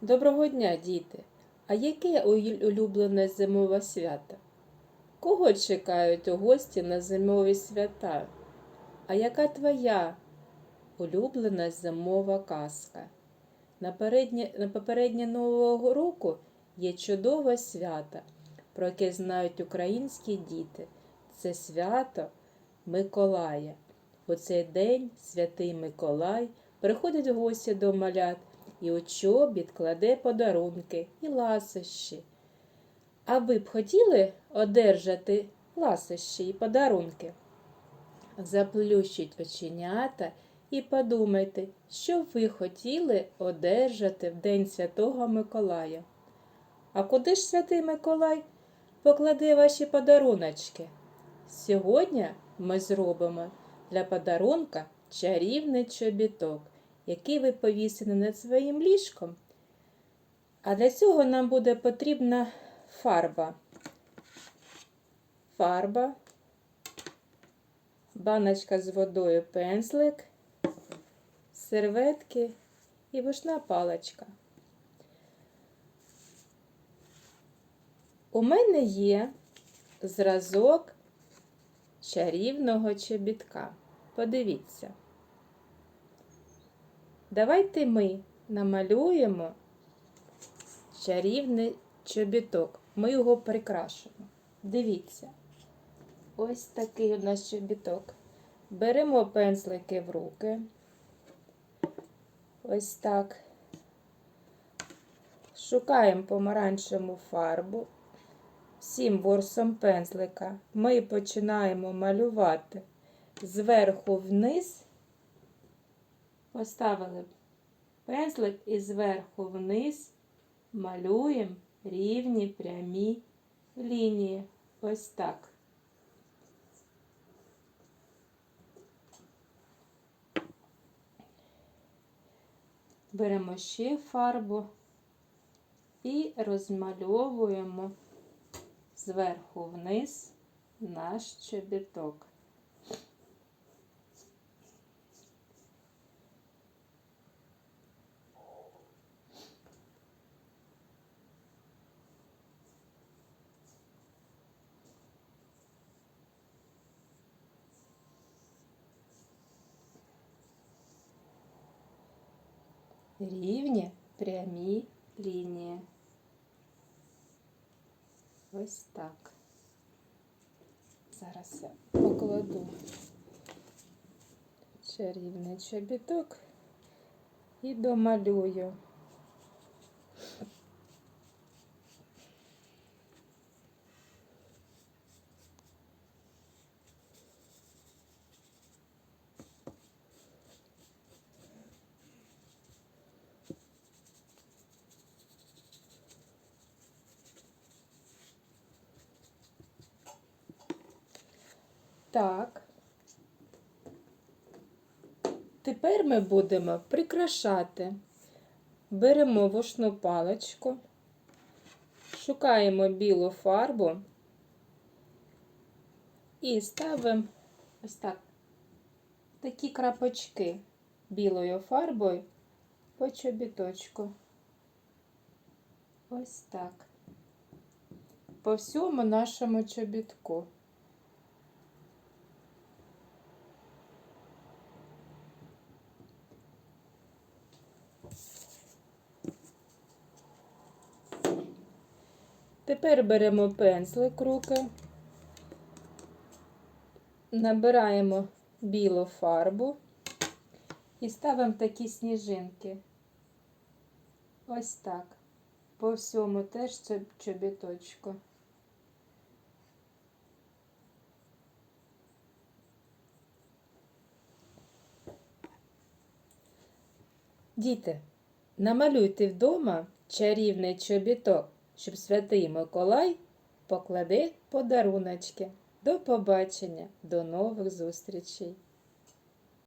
Доброго дня, діти! А яке улюблене зимове свято? Кого чекають у гості на зимові свята? А яка твоя улюблена зимова казка? Напередні, на попереднє Нового року є чудове свято, про яке знають українські діти. Це свято Миколая. У цей день святий Миколай приходить в гості до малят і у чобіт кладе подарунки і ласощі. А ви б хотіли одержати ласощі і подарунки? Заплющіть оченята і подумайте, що ви хотіли одержати в День Святого Миколая. А куди ж святий Миколай покладе ваші подаруночки? Сьогодні ми зробимо для подарунка чарівний чобіток, який ви повісите над своїм ліжком. А для цього нам буде потрібна фарба. Фарба, баночка з водою пензлик, серветки і вушна паличка. У мене є зразок чарівного чобітка. Подивіться. Давайте ми намалюємо чарівний чобіток. Ми його прикрашимо. Дивіться. Ось такий у нас чобіток. Беремо пензлики в руки. Ось так. Шукаємо помаранчеву фарбу. Всім ворсом пензлика ми починаємо малювати зверху вниз. Поставили пензлик і зверху вниз малюємо рівні прямі лінії. Ось так. Беремо ще фарбу і розмальовуємо зверху вниз наш чобіток. Рівні прямі лінії. Ось так. Зараз я покладу чарівний чобіток і домалюю. Так. Тепер ми будемо прикрашати. Беремо вушну паличку, шукаємо білу фарбу і ставимо ось так такі крапочки білою фарбою по чобіточку. Ось так. По всьому нашому чобітку. Тепер беремо пензлик руки, набираємо білу фарбу і ставимо такі сніжинки. Ось так. По всьому теж це чобіточку. Діти, намалюйте вдома чарівний чобіток щоб святий Миколай покладе подаруночки. До побачення, до нових зустрічей!